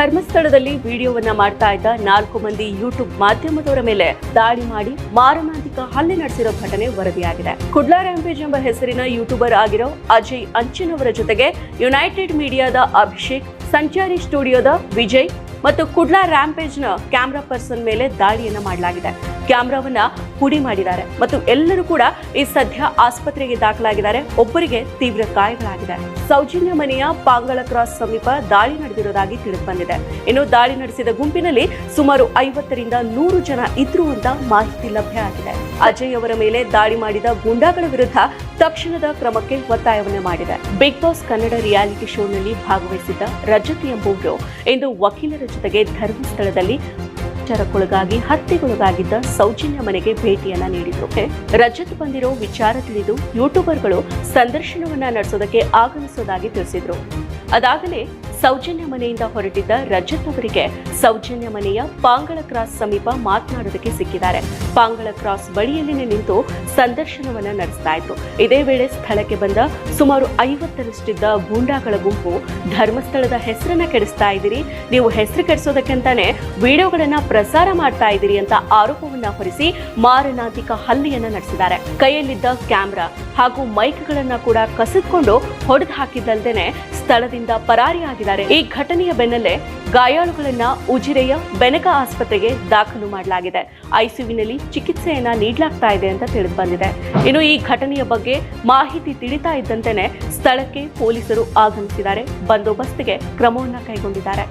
ಧರ್ಮಸ್ಥಳದಲ್ಲಿ ವಿಡಿಯೋವನ್ನ ಮಾಡ್ತಾ ಇದ್ದ ನಾಲ್ಕು ಮಂದಿ ಯೂಟ್ಯೂಬ್ ಮಾಧ್ಯಮದವರ ಮೇಲೆ ದಾಳಿ ಮಾಡಿ ಮಾರಣಾಂತಿಕ ಹಲ್ಲೆ ನಡೆಸಿರೋ ಘಟನೆ ವರದಿಯಾಗಿದೆ. ಕುಡ್ಲಾ ರ್ಯಾಂಪೇಜ್ ಎಂಬ ಹೆಸರಿನ ಯೂಟ್ಯೂಬರ್ ಆಗಿರೋ ಅಜಯ್ ಅಂಚಿನವರ ಜೊತೆಗೆ ಯುನೈಟೆಡ್ ಮೀಡಿಯಾದ ಅಭಿಷೇಕ್, ಸಂಚಾರಿ ಸ್ಟುಡಿಯೋದ ವಿಜಯ್ ಮತ್ತು ಕುಡ್ಲಾ ರ್ಯಾಂಪೇಜ್ನ ಕ್ಯಾಮ್ರಾ ಪರ್ಸನ್ ಮೇಲೆ ದಾಳಿಯನ್ನ ಮಾಡಲಾಗಿದೆ. ಕ್ಯಾಮ್ರಾವನ್ನ ಪುಡಿ ಮಾಡಿದ್ದಾರೆ. ಮತ್ತು ಎಲ್ಲರೂ ಕೂಡ ಈ ಸದ್ಯ ಆಸ್ಪತ್ರೆಗೆ ದಾಖಲಾಗಿದ್ದಾರೆ. ಒಬ್ಬರಿಗೆ ತೀವ್ರ ಗಾಯಗಳಾಗಿದೆ ಸೌಜನ್ಯ ಮನೆಯ ಪಾಂಗಳ ಕ್ರಾಸ್ ಸಮೀಪ ದಾಳಿ ನಡೆದಿರೋದಾಗಿ ತಿಳಿದು ಬಂದಿದೆ. ಇನ್ನು ದಾಳಿ ನಡೆಸಿದ ಗುಂಪಿನಲ್ಲಿ ಸುಮಾರು ಐವತ್ತರಿಂದ ನೂರು ಜನ ಇದ್ರು ಅಂತ ಮಾಹಿತಿ ಲಭ್ಯ ಆಗಿದೆ. ಅಜಯ್ ಅವರ ಮೇಲೆ ದಾಳಿ ಮಾಡಿದ ಗುಂಡಾಗಳ ವಿರುದ್ಧ ತಕ್ಷಣದ ಕ್ರಮಕ್ಕೆ ಒತ್ತಾಯವನ್ನು ಮಾಡಿದೆ. ಬಿಗ್ ಬಾಸ್ ಕನ್ನಡ ರಿಯಾಲಿಟಿ ಶೋನಲ್ಲಿ ಭಾಗವಹಿಸಿದ್ದ ರಜತ್ ಎಂಬುವರು ಇಂದು ವಕೀಲರ ಜೊತೆಗೆ ಧರ್ಮಸ್ಥಳದಲ್ಲಿ ವಿಚಾರಕ್ಕೊಳಗಾಗಿ ಹತ್ಯೆಗೊಳಗಾಗಿದ್ದ ಸೌಜನ್ಯ ಮನೆಗೆ ಭೇಟಿಯನ್ನ ನೀಡಿದ್ರು. ರಜತ್ ಬಂದಿರೋ ವಿಚಾರ ತಿಳಿದು ಯೂಟ್ಯೂಬರ್ಗಳು ಸಂದರ್ಶನವನ್ನ ನಡೆಸೋದಕ್ಕೆ ಆಗಮಿಸೋದಾಗಿ ತಿಳಿಸಿದ್ರು. ಅದಾಗಲೇ ಸೌಜನ್ಯ ಮನೆಯಿಂದ ಹೊರಟಿದ್ದ ರಜತ್ ಅವರಿಗೆ ಸೌಜನ್ಯ ಮನೆಯ ಪಾಂಗಳ ಕ್ರಾಸ್ ಸಮೀಪ ಮಾತನಾಡೋದಕ್ಕೆ ಸಿಕ್ಕಿದ್ದಾರೆ. ಪಾಂಗಳ ಕ್ರಾಸ್ ಬಳಿಯಲ್ಲಿನೇ ನಿಂತು ಸಂದರ್ಶನವನ್ನ ನಡೆಸ್ತಾ ಇತ್ತು ಇದೇ ವೇಳೆ ಸ್ಥಳಕ್ಕೆ ಬಂದ ಸುಮಾರು ಐವತ್ತರಷ್ಟಿದ್ದ ಗೂಂಡಾಗಳ ಗುಂಪು ಧರ್ಮಸ್ಥಳದ ಹೆಸರನ್ನ ಕೆಡಿಸ್ತಾ ಇದ್ದೀರಿ. ನೀವು ಹೆಸರು ಕೆಡಿಸೋದಕ್ಕೆಂತಾನೆ ವಿಡಿಯೋಗಳನ್ನ ಪ್ರಸಾರ ಮಾಡ್ತಾ ಇದ್ದೀರಿ ಅಂತ ಆರೋಪವನ್ನ ಹೊರಿಸಿ ಮಾರಣಾಂತಿಕ ಹಲ್ಲೆಯನ್ನ ನಡೆಸಿದ್ದಾರೆ. ಕೈಯಲ್ಲಿದ್ದ ಕ್ಯಾಮ್ರಾ ಹಾಗೂ ಮೈಕ್ಗಳನ್ನ ಕೂಡ ಕಸಿದುಕೊಂಡು ಹೊಡೆದು ಹಾಕಿದ್ದಲ್ಲದೆ ಸ್ಥಳದಿಂದ ಪರಾರಿಯಾಗಿದ್ದಾರೆ. ಈ ಘಟನೆಯ ಬೆನ್ನಲ್ಲೇ ಗಾಯಾಳುಗಳನ್ನ ಉಜಿರೆಯ ಬೆನಕ ಆಸ್ಪತ್ರೆಗೆ ದಾಖಲು ಮಾಡಲಾಗಿದೆ. ಐಸಿಯುವಿನಲ್ಲಿ ಚಿಕಿತ್ಸೆಯನ್ನ ನೀಡಲಾಗ್ತಾ ಇದೆ ಅಂತ ತಿಳಿದು ಬಂದಿದೆ. ಇನ್ನು ಈ ಘಟನೆಯ ಬಗ್ಗೆ ಮಾಹಿತಿ ತಿಳಿತಾ ಇದ್ದಂತೆಯೇ ಸ್ಥಳಕ್ಕೆ ಪೊಲೀಸರು ಆಗಮಿಸಿದ್ದಾರೆ. ಬಂದೋಬಸ್ತ್ಗೆ ಕ್ರಮವನ್ನ ಕೈಗೊಂಡಿದ್ದಾರೆ.